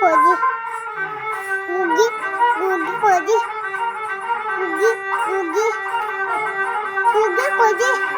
火鸡火鸡火鸡火鸡火鸡火鸡火鸡火鸡。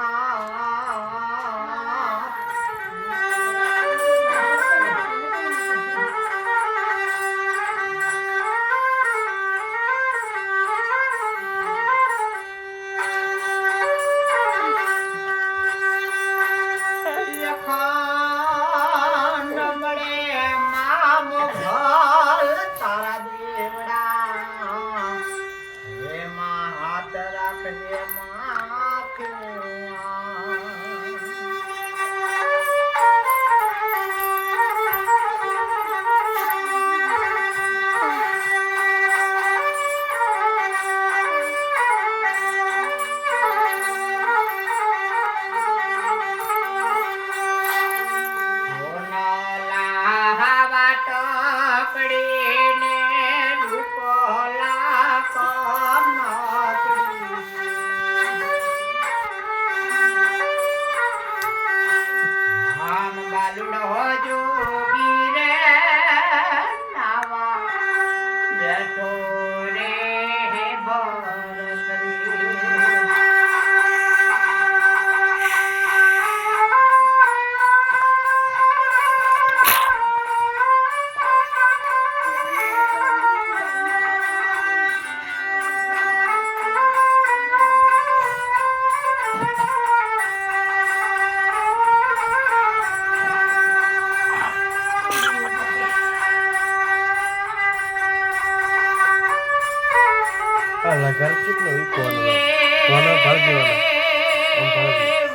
આમ બાલુડો જોગી લગાર કેટલો ઈ કોનો? ભાગ દેવાનો? આમ ભાગ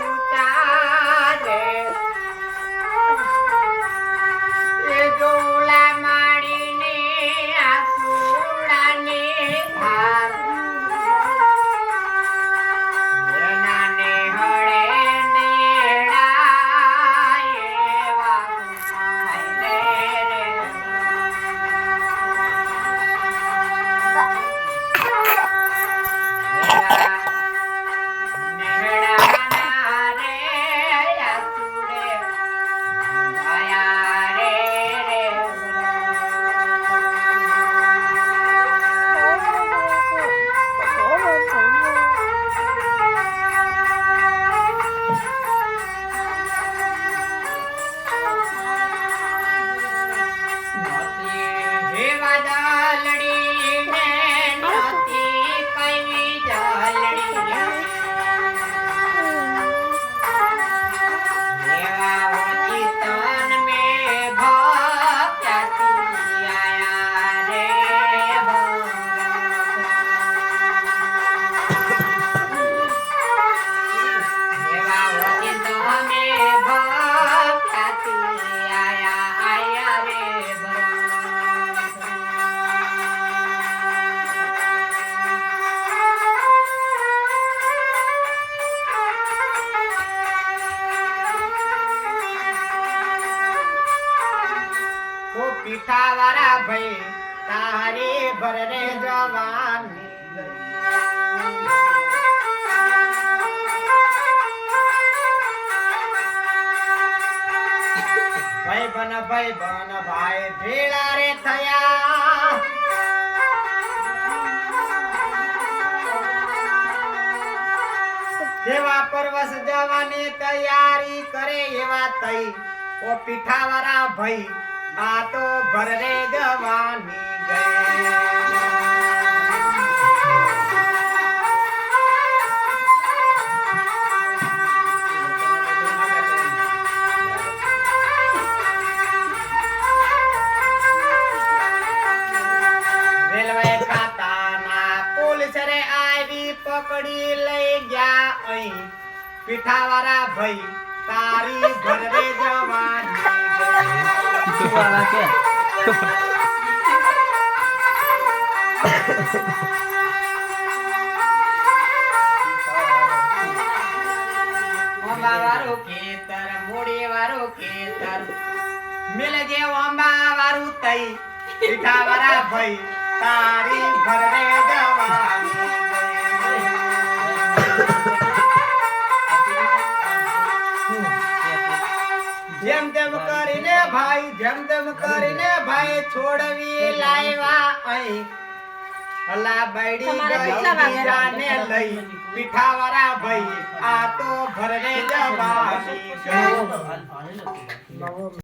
ઓ પીઠાવાળા ભાઈ, તારી ભરને જવાની ભાઈ બન ભાઈ બન ભાઈ ભેળા રે થયા. જેવા પરવસ જવાની તૈયારી કરે એવા તઈ. ઓ પીઠાવાળા ભાઈ આ તો રે આવી પકડી લઈ ગયા અહીં. પીઠાવાળા ભાઈ તારી ભરવે જવાની વાળા કે? ઓંબા વાળું ખેતર મોડી વાળું ખેતર. મિલજે ઓંબા વાળું તઈ. પીઠા વાળા ભાઈ તારી ભરવે જવાની ભાઈ જેમ તેમ કરીને ભાઈ છોડવી લાવ્યા અહીં અલા બૈડી ગઈરાને લઈ. પીઠાવાળા ભાઈ આ તો ભરને જવાની